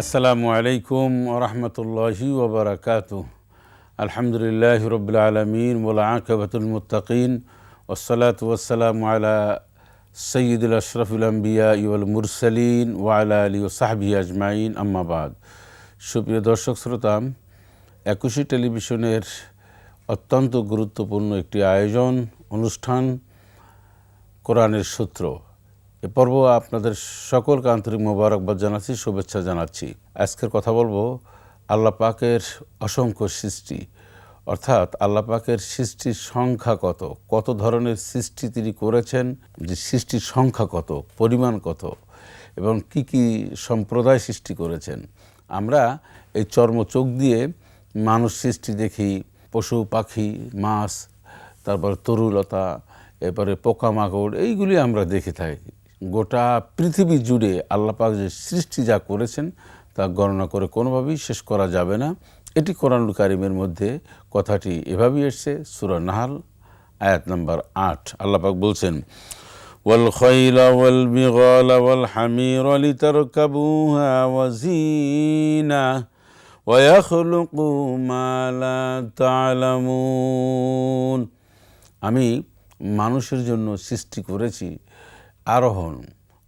আসসালামু আলাইকুম ওরহমতুল্লাহি ওবরাকাত আলহামদুলিল্লাহ রবিল আলমিন মোলা আকবাতুল মুতাকিন ওসলাত ওসালাম আলা সঈদুল আশরফুল আম্বিয়া ইউল মুরসালিন ওয়ালা আলী ও সাহবি আজমাইন। আম্মাবাদ সুপ্রিয় দর্শক, শ্রোতা, একুশে টেলিভিশনের অত্যন্ত গুরুত্বপূর্ণ একটি আয়োজন, অনুষ্ঠান, কোরআনের সূত্র। এ পর্ব আপনাদের সকলকে আন্তরিক মোবারকবাদ জানাচ্ছি, শুভেচ্ছা জানাচ্ছি। আজকের কথা বলব আল্লাহ পাকের অসংখ্য সৃষ্টি। অর্থাৎ আল্লাহ পাকের সৃষ্টির সংখ্যা কত? কত ধরনের সৃষ্টি তিনি করেছেন? যে সৃষ্টির সংখ্যা কত? পরিমাণ কত? এবং কি কি সম্প্রদায় সৃষ্টি করেছেন? আমরা এই চর্ম চোখ দিয়ে মানুষ সৃষ্টি দেখি, পশু, পাখি, মাছ, তারপর তরুলতা, এরপরে পোকামাকড়, এইগুলি আমরা দেখে থাকি। গোটা পৃথিবী জুড়ে আল্লাপাক যে সৃষ্টি যা করেছেন তা গণনা করে কোনোভাবেই শেষ করা যাবে না এটি কোরআনুল কারিমের মধ্যে কথাটি এভাবেই এসছে সুরা নাহাল আয়াত নম্বর আট আল্লাপাক বলছেন والخيل والبغال والحمير لتركبوها وزينه ويخلق ما لا تعلمون আমি মানুষের জন্য সৃষ্টি করেছি আরোহণ,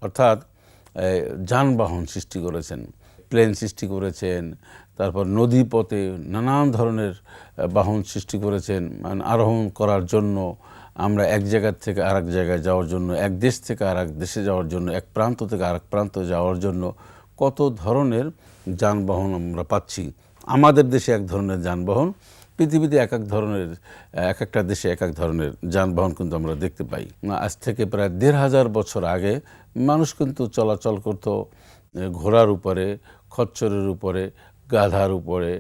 অর্থাৎ যানবাহন সৃষ্টি করেছেন, প্লেন সৃষ্টি করেছেন, তারপর নদী পথে নানান ধরনের বাহন সৃষ্টি করেছেন মানে আরোহণ করার জন্য আমরা এক জায়গা থেকে আরেক জায়গায় যাওয়ার জন্য, এক দেশ থেকে আরেক দেশে যাওয়ার জন্য, এক প্রান্ত থেকে আরেক প্রান্তে যাওয়ার জন্য কত ধরনের যানবাহন আমরা পাচ্ছি। আমাদের দেশে এক ধরনের যানবাহন পৃথিবীতে এক এক ধরনের, এক একটা দেশে এক এক ধরনের যানবাহন কিন্তু আমরা দেখতে পাই। আজ থেকে প্রায় দেড় হাজার বছর আগে মানুষ কিন্তু চলাচল করত ঘোড়ার উপরে, খচ্চরের উপরে, গাধার উপরে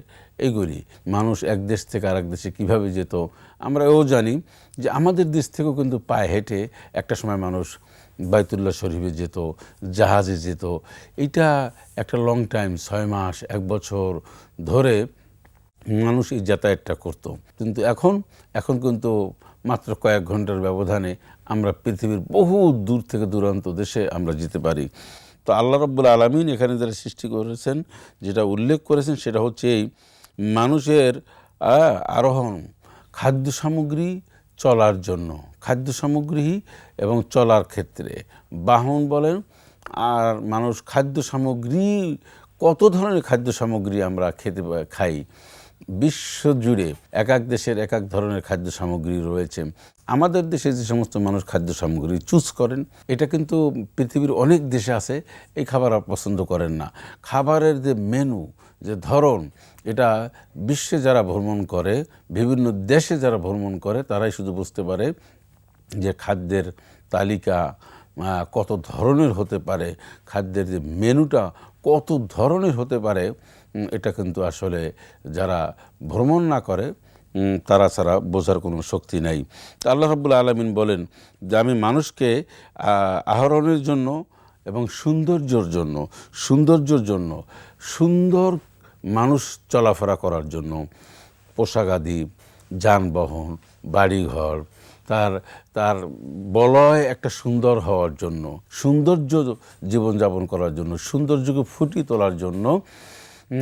এইগুলি মানুষ এক দেশ থেকে আরেক দেশে কীভাবে যেত আমরা এও জানি যে আমাদের দেশ থেকেও কিন্তু পায়ে হেঁটে একটা সময় মানুষ বাইতুল্লাহ শরীফে যেত, জাহাজে যেত। এটা একটা লং টাইম ছয় মাস, এক বছর ধরে মানুষ এই যাতায়াতটা করত। কিন্তু এখন এখন কিন্তু মাত্র কয়েক ঘণ্টার ব্যবধানে আমরা পৃথিবীর বহু দূর থেকে দূরান্ত দেশে আমরা যেতে পারি। তো আল্লাহ রব্বুল আলমিন এখানে যারা সৃষ্টি করেছেন, যেটা উল্লেখ করেছেন সেটা হচ্ছে এই মানুষের আরোহণ, খাদ্য সামগ্রী চলার জন্য, খাদ্য সামগ্রী এবং চলার ক্ষেত্রে। বাহন বলেন, আর মানুষ খাদ্য সামগ্রী, কত ধরনের খাদ্য সামগ্রী আমরা খেতে, খাই? বিশ্ব জুড়ে এক এক দেশের এক এক ধরনের খাদ্য সামগ্রী রয়েছে। আমাদের দেশে যে সমস্ত মানুষ খাদ্য সামগ্রী চুজ করেন, এটা কিন্তু পৃথিবীর অনেক দেশে আছে, এই খাবার পছন্দ করেন না। খাবারের যে মেনু যে ধরন, এটা বিশ্বে যারা ভ্রমণ করে, বিভিন্ন দেশে যারা ভ্রমণ করে, তারাই শুধু বুঝতে পারে যে খাদ্যের তালিকা কত ধরনের হতে পারে। খাদ্যের যে মেনুটা কত ধরনের হতে পারে এটা কিন্তু আসলে যারা ভ্রমণ না করে তারা ছাড়া বোঝার কোনো শক্তি নাই। আল্লাহ রাব্বুল আলমিন বলেন যে, আমি মানুষকে আহরণের জন্য এবং সৌন্দর্যর জন্য সৌন্দর্যর জন্য, সুন্দর মানুষ চলাফেরা করার জন্য পোশাকাদি যানবাহন, বাড়িঘর তার তার বলয় একটা সুন্দর হওয়ার জন্য, সৌন্দর্য জীবনযাপন করার জন্য, সৌন্দর্যকে ফুটিয়ে তোলার জন্য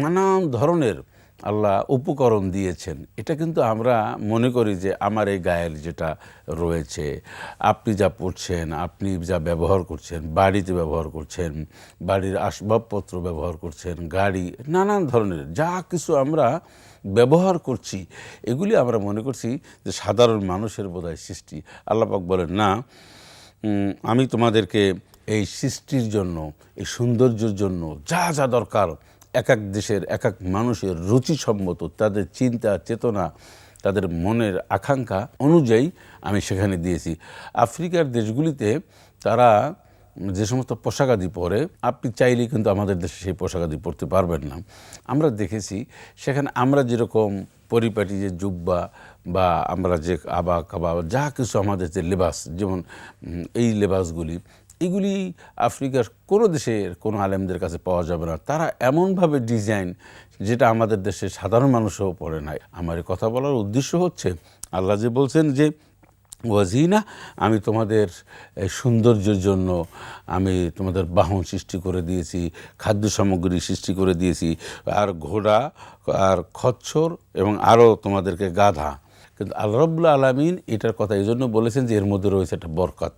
নানান ধরনের আল্লাহ উপকরণ দিয়েছেন। এটা কিন্তু আমরা মনে করি যে আমার এই গায়ের যেটা রয়েছে, আপনি যা পড়ছেন, আপনি যা ব্যবহার করছেন, বাড়িতে ব্যবহার করছেন, বাড়ির আসবাবপত্র ব্যবহার করছেন, গাড়ি, নানান ধরনের যা কিছু আমরা ব্যবহার করছি, এগুলি আমরা মনে করছি যে সাধারণ মানুষের বোধহয় সৃষ্টি। আল্লাপাক বলেন, না আমি তোমাদেরকে এই সৃষ্টির জন্য, এই সৌন্দর্যের জন্য যা যা দরকার এক এক দেশের এক এক মানুষের রুচিসম্মত তাদের চিন্তা, চেতনা, তাদের মনের আকাঙ্ক্ষা অনুযায়ী আমি সেখানে দিয়েছি। আফ্রিকার দেশগুলিতে তারা যে সমস্ত পোশাকাদি পরে, আপনি চাইলেই কিন্তু আমাদের দেশে সেই পোশাকাদি পরতে পারবেন না। আমরা দেখেছি, সেখানে আমরা যেরকম পরিপাটি যে জুব্বা বা আমরা যে আবা কাবা যা কিছু আমাদের যে লেবাস, যেমন এই লেবাসগুলি এগুলি আফ্রিকার কোনো দেশের কোনো আলেমদের কাছে পাওয়া যাবে না। তারা এমনভাবে ডিজাইন যেটা আমাদের দেশে সাধারণ মানুষও পড়ে নাই। আমার কথা বলার উদ্দেশ্য হচ্ছে, আল্লাহ যে বলছেন যে, ওয়াজিনা, আমি তোমাদের সৌন্দর্যের জন্য, আমি তোমাদের বাহন সৃষ্টি করে দিয়েছি, খাদ্য সামগ্রী সৃষ্টি করে দিয়েছি, আর ঘোড়া, আর খচ্ছর এবং আরও তোমাদেরকে গাধা। কিন্তু আল্লাহ রব্লা আলমিন এটার কথা এই জন্য বলেছেন যে, এর মধ্যে রয়েছে একটা বরকত।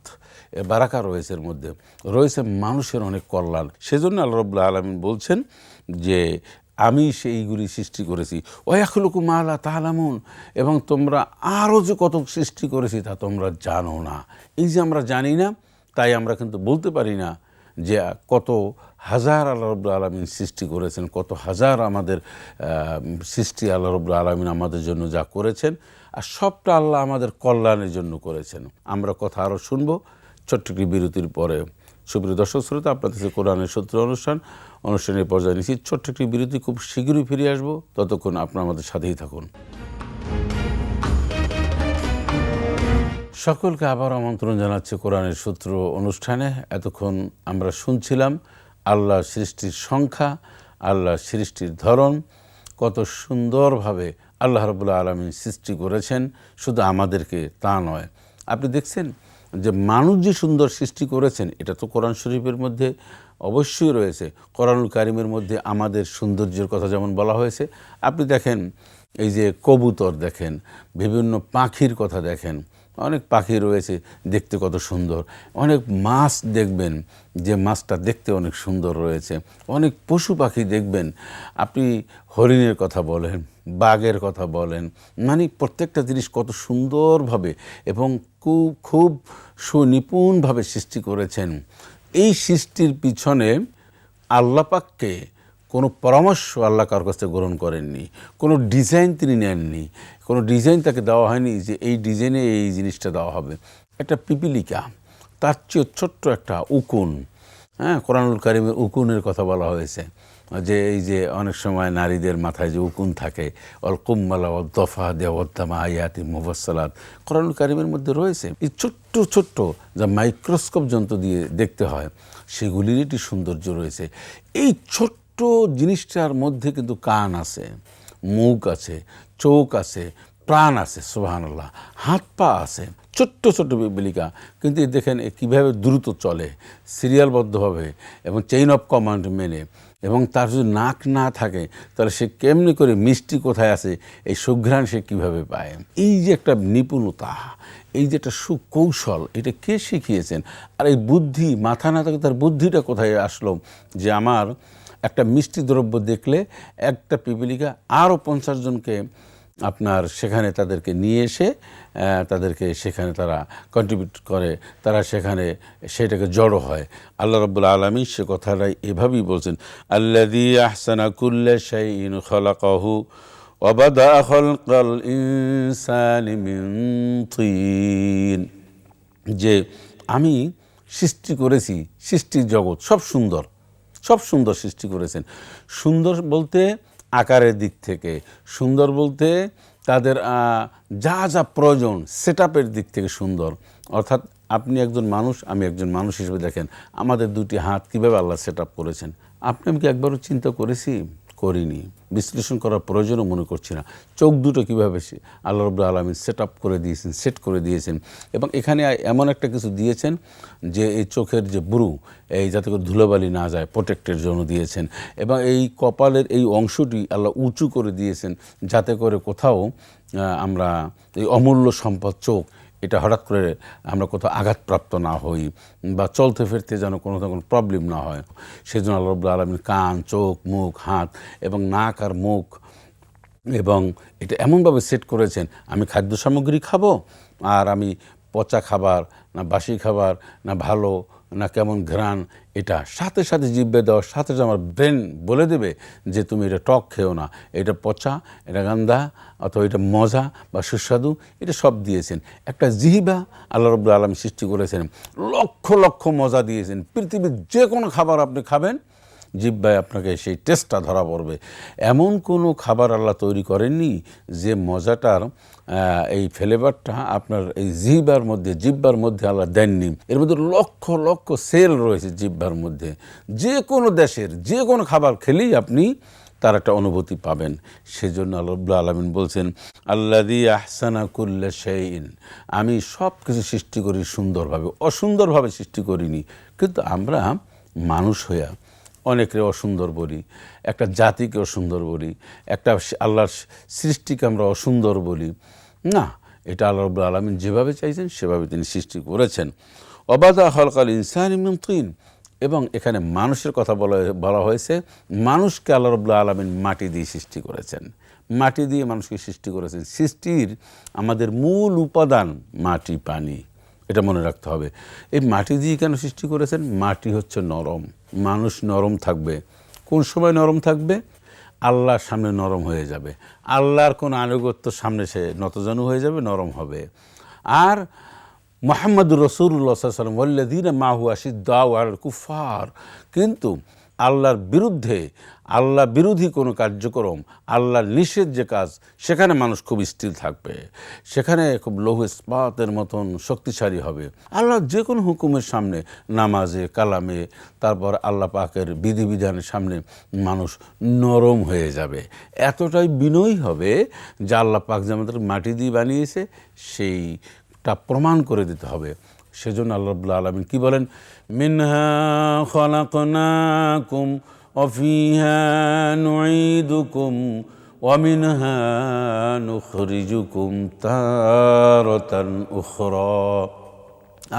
বারাকা রয়েছে এর মধ্যে। রয়েছে মানুষের অনেক কল্যাণ। সেজন্য আল্লাহ রব্লা আলমিন বলছেন যে, আমি সেইগুলি সৃষ্টি করেছি। ওয়াখলুকু মালা তাহলামুন এবং তোমরা আরও যে কত সৃষ্টি করেছি তা তোমরা জানো না। এই যে আমরা জানি না, তাই আমরা কিন্তু বলতে পারি না যে কত হাজার আল্লাহ রব্লা আলমিন সৃষ্টি করেছেন, কত হাজার আমাদের সৃষ্টি আল্লাহ রব্লা আলমিন আমাদের জন্য যা করেছেন। আর সবটা আল্লাহ আমাদের কল্যাণের জন্য করেছেন। আমরা কথা আরও শুনব। ছোট্ট বিরতির পরে। সুপ্রিয় দর্শক, শ্রোতা আপনাদের কাছে কোরআনের সত্য অনুষ্ঠান। অনুষ্ঠানের পর্যায়ে নিচ্ছি ছোট্ট একটি বিরতি খুব শীঘ্রই ফিরে আসব। ততক্ষণ আপনার আমাদের সাথেই থাকুন। সকলকে আবার আমন্ত্রণ জানাচ্ছে কোরআনের সূত্র অনুষ্ঠানে। এতক্ষণ আমরা শুনছিলাম আল্লাহ সৃষ্টির সংখ্যা আল্লাহ সৃষ্টির ধরন। কত সুন্দরভাবে আল্লাহ রবুল্লা আলমী সৃষ্টি করেছেন। শুধু আমাদেরকে তা নয়। আপনি দেখছেন যে মানুষ যে সুন্দর সৃষ্টি করেছেন, এটা তো কোরআন শরীফের মধ্যে অবশ্যই রয়েছে। কোরআনুল কারিমের মধ্যে আমাদের সৌন্দর্যের কথা যেমন বলা হয়েছে, আপনি দেখেন এই যে কবুতর দেখেন, বিভিন্ন পাখির কথা দেখেন, অনেক পাখি রয়েছে দেখতে কত সুন্দর, অনেক মাছ দেখবেন যে মাছটা দেখতে অনেক সুন্দর রয়েছে, অনেক পশু পাখি দেখবেন। আপনি হরিণের কথা বলেন বাঘের কথা বলেন মানে প্রত্যেকটা জিনিস কত সুন্দরভাবে এবং খুব খুব সুনিপুণভাবে সৃষ্টি করেছেন। এই সৃষ্টির পিছনে আল্লাপাককে কোনো পরামর্শ আল্লাহ কার কাছ থেকে গ্রহণ করেননি, কোনো ডিজাইন তিনি নেননি, কোনো ডিজাইন তাকে দেওয়া হয়নি যে এই ডিজাইনে এই জিনিসটা দেওয়া হবে। একটা পিপিলিকা, তার চেয়ে ছোট্ট একটা উকুন হ্যাঁ কোরআনুল কারিমের উকুনের কথা বলা হয়েছে। যে এই যে অনেক সময় নারীদের মাথায় যে উকুন থাকে অল কুম্মালা অল দফা দেওয়াদ্দামা আয়াতি মুফাসালাত কোরআনুল কারিমের মধ্যে রয়েছে। এই ছোট্ট ছোট্ট যা মাইক্রোস্কোপ যন্ত্র দিয়ে দেখতে হয় সেগুলির একটি সৌন্দর্য রয়েছে। এই ছোট্ট জিনিসটার মধ্যে কিন্তু কান আছে, মুখ আছে, চোখ আছে, প্রাণ আছে সোহানাল্লাহ হাত পা আছে, ছোট্ট ছোট্ট বিলিকা কিন্তু দেখেন কীভাবে দ্রুত চলে, সিরিয়ালবদ্ধভাবে এবং চেইন অফ কমান্ড মেনে। এবং তার যদি নাক না থাকে, তাহলে সে কেমনি করে মিষ্টি কোথায় আছে, এই সুঘ্রাণ সে কীভাবে পায়? এই যে একটা নিপুণতা, এই যে একটা সুকৌশল, এটা কে শিখিয়েছেন? আর এই বুদ্ধি, মাথা না থাকে তার বুদ্ধিটা কোথায় আসলো? যে আমার একটা মিষ্টি দ্রব্য দেখলে একটা পিপিলিকা আরও পঞ্চাশ জনকে আপনার সেখানে তাদেরকে নিয়ে এসে তাদেরকে সেখানে তারা কন্ট্রিবিউট করে, তারা সেখানে সেটাকে জড়ো হয়। আল্লাহ রব্বুল আলমী সে কথাটাই এভাবেই বলছেন আল্লাদি আহসানা তিন। যে আমি সৃষ্টি করেছি, সৃষ্টির জগৎ সব সুন্দর সব সুন্দর সৃষ্টি করেছেন। সুন্দর বলতে আকারের দিক থেকে। সুন্দর বলতে তাদের যা যা প্রয়োজন সেট দিক থেকে সুন্দর। অর্থাৎ আপনি একজন মানুষ, আমি একজন মানুষ হিসেবে দেখেন, আমাদের দুটি হাত কীভাবে আল্লাহ সেট করেছেন। আপনি আমি কি একবারও চিন্তা করেছি? করিনি। বিশ্লেষণ করার প্রয়োজনও মনে করছি না। চোখ দুটো কীভাবে সে আল্লাহ রব্লা আলমিন সেট আপ করে দিয়েছেন সেট করে দিয়েছেন। এবং এখানে এমন একটা কিছু দিয়েছেন যে এই চোখের যে ব্রু, এই যাতে করে ধুলোবালি না যায় প্রোটেক্টের জন্য দিয়েছেন। এবং এই কপালের এই অংশটি আল্লাহ উঁচু করে দিয়েছেন যাতে করে কোথাও আমরা এই অমূল্য সম্পদ চোখ এটা হঠাৎ করে আমরা কোথাও আঘাতপ্রাপ্ত না হই বা চলতে ফিরতে যেন কোনো না কোনো প্রবলেম না হয়। সেজন্য আল্লাহ আলমীর কান, চোখ, মুখ, হাত এবং নাক আর মুখ এবং এটা এমনভাবে সেট করেছেন, আমি খাদ্য সামগ্রী খাব আর আমি পচা খাবার না বাসি খাবার না ভালো না কেমন ঘ্রাণ, এটা সাথে সাথে জিভে দেওয়ার সাথে সাথে আমার ব্রেন বলে দেবে যে তুমি এটা টক খেও না। এটা পচা, এটা গান্দা, অথবা এটা মজা বা সুস্বাদু, এটা সব দিয়েছেন। একটা জিহিবা আল্লাহ রবুল্লা আলম সৃষ্টি করেছেন। লক্ষ লক্ষ মজা দিয়েছেন। পৃথিবীর যে কোনো খাবার আপনি খাবেন জিব্বায় আপনাকে সেই টেস্টটা ধরা পড়বে। এমন কোনো খাবার আল্লাহ তৈরি করেননি যে মজাটার এই ফ্লেভারটা আপনার এই জিহ্বার মধ্যে, জিব্বার মধ্যে আল্লাহ দেননি। এর মধ্যে লক্ষ লক্ষ সেল রয়েছে জিব্বার মধ্যে। যে কোনো দেশের, যে কোনো খাবার খেলেই আপনি তার একটা অনুভূতি পাবেন। সেজন্য আল্লাহ আলমিন বলছেন আল্লাদি আহসানা কুল্লা সেইন আমি সব কিছু সৃষ্টি করি সুন্দরভাবে, অসুন্দরভাবে সৃষ্টি করিনি। কিন্তু আমরা মানুষ হইয়া অনেকে অসুন্দর বলি, একটা জাতিকে অসুন্দর বলি, একটা আল্লাহর সৃষ্টিকে আমরা অসুন্দর বলি। না, এটা আল্লাহ রব্বুল আলমিন যেভাবে চাইছেন, সেভাবে তিনি সৃষ্টি করেছেন। অবাদা হলকাল ইনসান ইমিন এবং এখানে মানুষের কথা বলা বলা হয়েছে, মানুষকে আল্লাহ রব্বুল্লা আলমিন মাটি দিয়ে সৃষ্টি করেছেন। মাটি দিয়ে মানুষকে সৃষ্টি করেছেন। সৃষ্টির আমাদের মূল উপাদান মাটি, পানি। এটা মনে রাখতে হবে। এই মাটি দিয়ে কেন সৃষ্টি করেছেন? মাটি হচ্ছে নরম। মানুষ নরম থাকবে। কোন সময় নরম থাকবে? আল্লাহর সামনে নরম হয়ে যাবে। আল্লাহর কোন আনুগত্য সামনে সে নতজানু হয়ে যাবে, নরম হবে। আর মোহাম্মদুর রসুল্লাহ সাল্লাম ওল্লাদিন মাহু আর কুফার কিন্তু আল্লাহর বিরুদ্ধে, আল্লাহ বিরোধী কোনো কার্যক্রম, আল্লাহর নিষেধ যে কাজ, সেখানে মানুষ খুব স্থির থাকবে। সেখানে খুব লৌহ ইস্পাতের মতন শক্তিশালী হবে। আল্লাহ যে কোনো হুকুমের সামনে, নামাজে, কালামে, তারপর আল্লাহ পাকের বিধিবিধানের সামনে মানুষ নরম হয়ে যাবে। এতটাই বিনয়ী হবে যে আল্লাহ পাক যে আমাদের মাটি দিয়ে বানিয়েছে, সেইটা প্রমাণ করে দিতে হবে। সেজন্য আল্লাহ আলমিন কী বলেন? মিনহা খলাকনাকুম وفيها نعيدكم ومنها نخرجكم تارة أخرى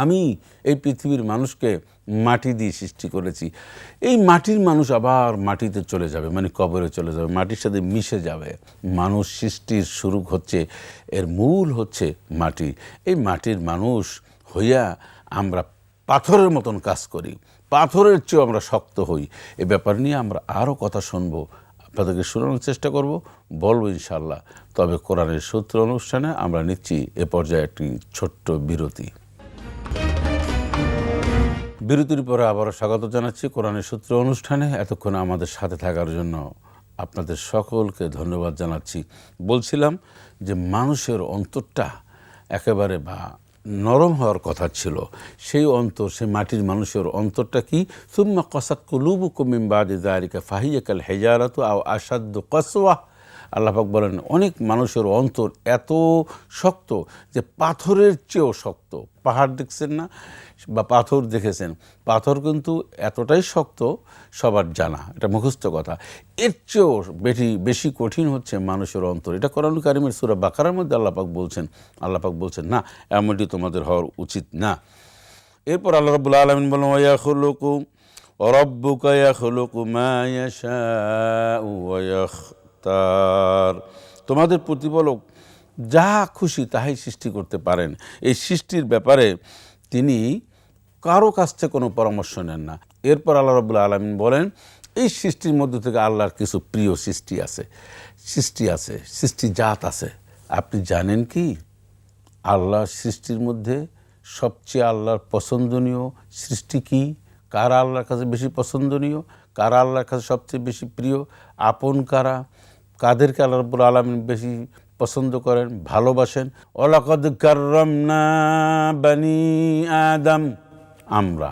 আমি এই পৃথিবীর মানুষকে মাটি দিয়ে সৃষ্টি করেছি এই মাটির মানুষ আবার মাটিতে চলে যাবে মানে কবরে চলে যাবে মাটির সাথে মিশে যাবে মানুষ সৃষ্টির শুরু হচ্ছে এর মূল হচ্ছে মাটি এই মাটির মানুষ হইয়া আমরা পাথরের মতন কাজ করি, পাথরের চেয়েও আমরা শক্ত হই। এ ব্যাপার নিয়ে আমরা আরও কথা শুনব, আপনাদেরকে শোনানোর চেষ্টা করব, বলব ইনশাল্লাহ তবে কোরআনের সূত্র অনুষ্ঠানে আমরা নিচ্ছি এ পর্যায়ে একটি ছোট্ট বিরতি। বিরতির পরে আবারও স্বাগত জানাচ্ছি কোরআনের সূত্র অনুষ্ঠানে। এতক্ষণ আমাদের সাথে থাকার জন্য আপনাদের সকলকে ধন্যবাদ জানাচ্ছি। বলছিলাম যে মানুষের অন্তরটা একেবারে বা নরম হওয়ার কথা ছিল। সেই অন্তর, সেই মাটির মানুষের অন্তরটা কি? সুম্মা কসাত কুলুবু কুমিম বাদি দারিকা ফাহিয়াকাল হেজারাত আও আসাদ্দ কসওয়া। আল্লাহাক বলেন, অনেক মানুষের অন্তর এত শক্ত যে পাথরের চেয়েও শক্ত। পাহাড় দেখছেন না? বা পাথর দেখেছেন। পাথর কিন্তু এতটাই শক্ত, সবার জানা। এটা মুখস্থ কথা। এর চেয়েও বেশি বেশি কঠিন হচ্ছে মানুষের অন্তর। এটা কোরআন কারিমের সুরা বাকারার মধ্যে আল্লাপাক বলছেন। আল্লাপাক বলছেন, না, এমনটি তোমাদের হওয়ার উচিত না। এরপর আল্লাহ রবুল্লা আলমিন বলেন, ওয়া খুলুকু রব্বুকা ইয়াখলুকু মা ইয়াশাউ ওয়া ইয়াখতার তোমাদের প্রতিপালক যা খুশি তাহাই সৃষ্টি করতে পারেন। এই সৃষ্টির ব্যাপারে তিনি কারও কাছ থেকে কোনো পরামর্শ নেন না। এরপর আল্লাহ রবুল্লা আলমিন বলেন, এই সৃষ্টির মধ্যে থেকে আল্লাহর কিছু প্রিয় সৃষ্টি আছে। সৃষ্টি আছে, সৃষ্টি জাত আছে। আপনি জানেন কি? আল্লাহ সৃষ্টির মধ্যে সবচেয়ে আল্লাহর পছন্দনীয় সৃষ্টি কি? কারা আল্লাহর কাছে বেশি পছন্দনীয়? কারা আল্লাহর কাছে সবচেয়ে বেশি প্রিয়? আপন কারা? কাদেরকে আল্লাহ রব্বুল আলমিন বেশি পছন্দ করেন, ভালোবাসেন। কার্রমনা বানি আদম। আমরা,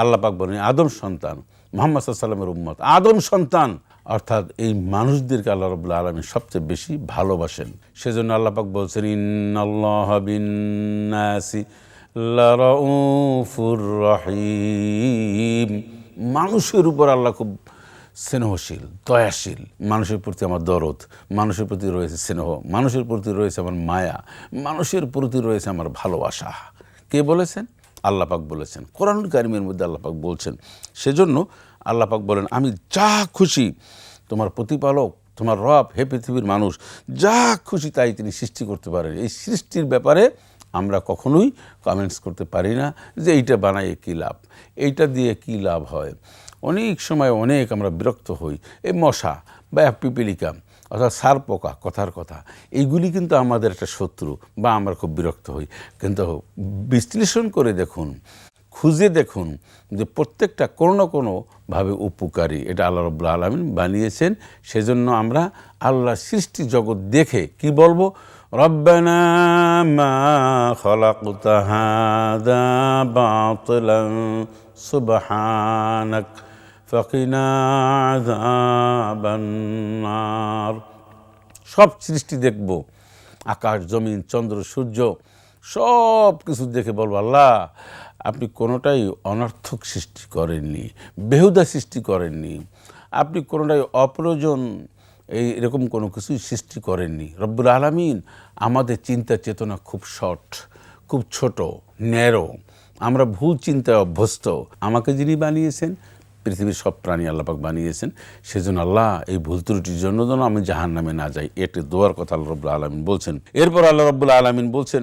আল্লাহ পাক বলেন আদম সন্তান, মোহাম্মদ সাল্লামের উম্মত। আদম সন্তান, অর্থাৎ এই মানুষদেরকে আল্লাহ রবুল্লা আলমী সবচেয়ে বেশি ভালোবাসেন। সেজন্য আল্লাহ পাক বলছেন ইন্নাল্লাহাবিনাসি লারাউফুর রহিম। মানুষের উপর আল্লাহ খুব স্নেহশীল, দয়াশীল। মানুষের প্রতি আমার দরদ, মানুষের প্রতি রয়েছে স্নেহ, মানুষের প্রতি রয়েছে আমার মায়া, মানুষের প্রতি রয়েছে আমার ভালোবাসা। কে বলেছেন? আল্লাপাক বলেছেন। কোরআন কারিমের মধ্যে আল্লাপাক বলছেন, সেজন্য আল্লাপাক বলেন, আমি যা খুশি, তোমার প্রতিপালক, তোমার রব, হে পৃথিবীর মানুষ, যা খুশি তাই তিনি সৃষ্টি করতে পারেন। এই সৃষ্টির ব্যাপারে আমরা কখনোই কমেন্টস করতে পারি না যে এইটা বানাই কী লাভ? এইটা দিয়ে কী লাভ হয়? অনেক সময় অনেক আমরা বিরক্ত হই। এই মশা বা পিপিলিকা অর্থাৎ সার পোকা, কথার কথা, এইগুলি কিন্তু আমাদের একটা শত্রু বা আমরা খুব বিরক্ত হই। কিন্তু বিশ্লেষণ করে দেখুন, খুঁজে দেখুন যে প্রত্যেকটা কোনো না কোনোভাবে উপকারী। এটা আল্লাহ রব্লা আলমিন বানিয়েছেন, সেজন্য আমরা আল্লাহ সৃষ্টি জগৎ দেখে কি বলব? রব্বানা মা ফকিন সব সৃষ্টি দেখব। আকাশ, জমিন, চন্দ্র, সূর্য, সব কিছু দেখে বলব, আল্লাহ, আপনি কোনোটাই অনর্থক সৃষ্টি করেননি, বেহুদা সৃষ্টি করেননি। আপনি কোনোটাই অপ্রয়োজন, এই এরকম কোনো কিছুই সৃষ্টি করেননি। রব্বুল আলমিন আমাদের চিন্তা চেতনা খুব শর্ট, খুব ছোট, ন্যারো। আমরা ভুল চিন্তায় অভ্যস্ত। আমাকে যিনি বানিয়েছেন পৃথিবীর সব প্রাণী আল্লাপাক বানিয়েছেন। সেজন্য আল্লাহ এই ভুল ত্রুটির জন্য যেন আমি জাহান নামে না যাই, এটি দোয়ার কথা আল্লাহ রব্বুল আলমিন বলছেন। এরপর আল্লাহ রব্বুল আলমিন বলছেন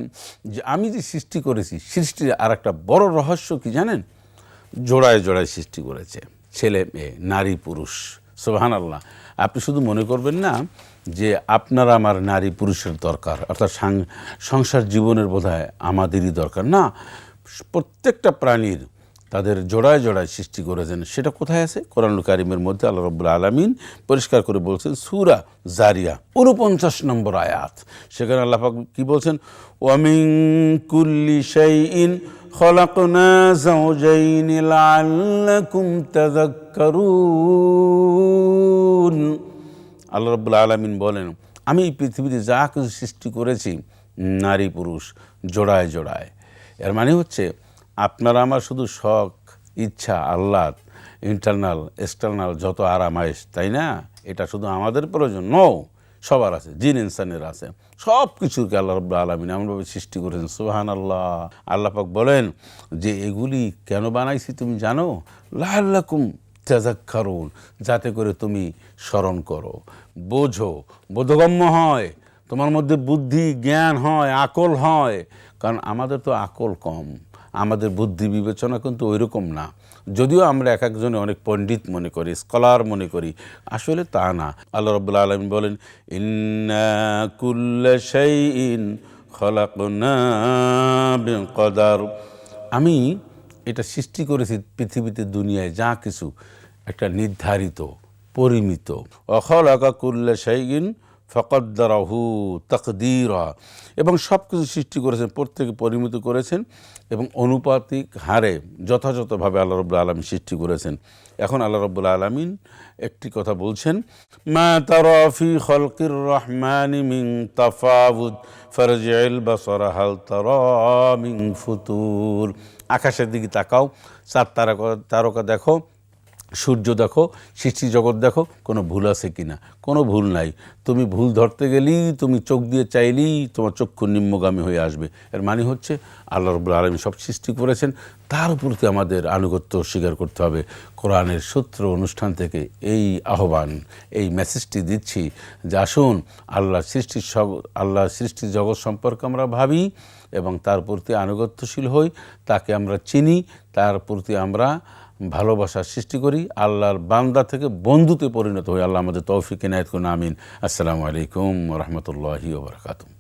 যে, আমি যে সৃষ্টি করেছি, সৃষ্টির আর একটা বড় রহস্য কি জানেন? জোড়ায় জোড়ায় সৃষ্টি করেছে, ছেলে মেয়ে, নারী, পুরুষ। সোহান আল্লাহ আপনি শুধু মনে করবেন না যে, আপনার আমার নারী পুরুষের দরকার, অর্থাৎ সংসার জীবনের বোধহয় আমাদেরই দরকার। না, প্রত্যেকটা প্রাণীর তাদের জোড়ায় জোড়ায় সৃষ্টি করেছেন। সেটা কোথায় আছে? কোরআনুল কারিমের মধ্যে আল্লাহ রব্বুল আলমিন পরিষ্কার করে বলছেন, সুরা জারিয়া, উনপঞ্চাশ নম্বর আয়াত। সেখানে আল্লাহ কি বলছেন? ওয়ামিন কুল্লি খলাকনা যাওজাইন লাআল্লাকুম তাযাক্কারুন। আল্লাহ রব্বুল আলমিন বলেন, আমি পৃথিবীতে যা কিছু সৃষ্টি করেছি, নারী পুরুষ, জোড়ায় জোড়ায়। এর মানে হচ্ছে আপনার আমার শুধু শখ, ইচ্ছা, আহ্লাদ ইন্টারনাল এক্সটার্নাল যত আরামায়েশ তাই না? এটা শুধু আমাদের প্রয়োজন। নো সবার আছে, জিন ইনসানের আছে। সব কিছুকে আল্লাহ রব্লা আলমিন এমনভাবে সৃষ্টি করেছেন সুহান আল্লাহ আল্লাহ পাক বলেন যে এগুলি কেন বানাইছি তুমি জানো? লাল্লাকুম তেজাক্ষারুন যাতে করে তুমি স্মরণ করো, বোঝো, বোধগম্য হয়, তোমার মধ্যে বুদ্ধি, জ্ঞান হয়, আকল হয়। কারণ আমাদের তো আকল কম। আমাদের বুদ্ধি বিবেচনা কিন্তু ওই রকম না। যদিও আমরা এক একজনে অনেক পণ্ডিত মনে করি, স্কলার মনে করি, আসলে তা না। আল্লাহ রব্বুল্লা আলম বলেন বিকদার আমি এটা সৃষ্টি করেছি পৃথিবীতে, দুনিয়ায় যা কিছু, একটা নির্ধারিত, পরিমিত। অখলাকা কুল্লা শাইইন ফকদ্দারাহু তকদিরা। এবং সব কিছু সৃষ্টি করেছেন, প্রত্যেকে পরিমিত করেছেন এবং অনুপাতিক হারে যথাযথভাবে আল্লাহ রব্বুল আলমী সৃষ্টি করেছেন। এখন আল্লাহ রব্বুল আলমিন একটি কথা বলছেন, মা তারফি খলকির রহমানি মিং তাফাউদ ফরজিল বাসরা, হাল মিং ফুতুর। আকাশের দিকে তাকাও চার তারকা তারকা দেখো সূর্য দেখো, সৃষ্টি জগৎ দেখো, কোনো ভুল আছে কি না কোনো ভুল নাই। তুমি ভুল ধরতে গেলেই, তুমি চোখ দিয়ে চাইলেই তোমার চক্ষু নিম্নগামী হয়ে আসবে। এর মানে হচ্ছে আল্লাহ রবুল আলমী সব সৃষ্টি করেছেন, তার প্রতি আমাদের আনুগত্য স্বীকার করতে হবে। কোরআনের সূত্র অনুষ্ঠান থেকে এই আহ্বান, এই মেসেজটি দিচ্ছি যে আসুন, আল্লাহ সৃষ্টির আল্লাহ সৃষ্টির জগৎ সম্পর্কে আমরা ভাবি এবং তার প্রতি আনুগত্যশীল হই, তাকে আমরা চিনি, তার প্রতি আমরা ভালোবাসার সৃষ্টি করি, আল্লাহর বান্দা থেকে বন্ধুতে পরিণত হই। আল্লাহ আমাদের তৌফিক, এনায়ত আমিন। আসসালামু আলাইকুম রহমতুল্লাহি ওবরাকাতুম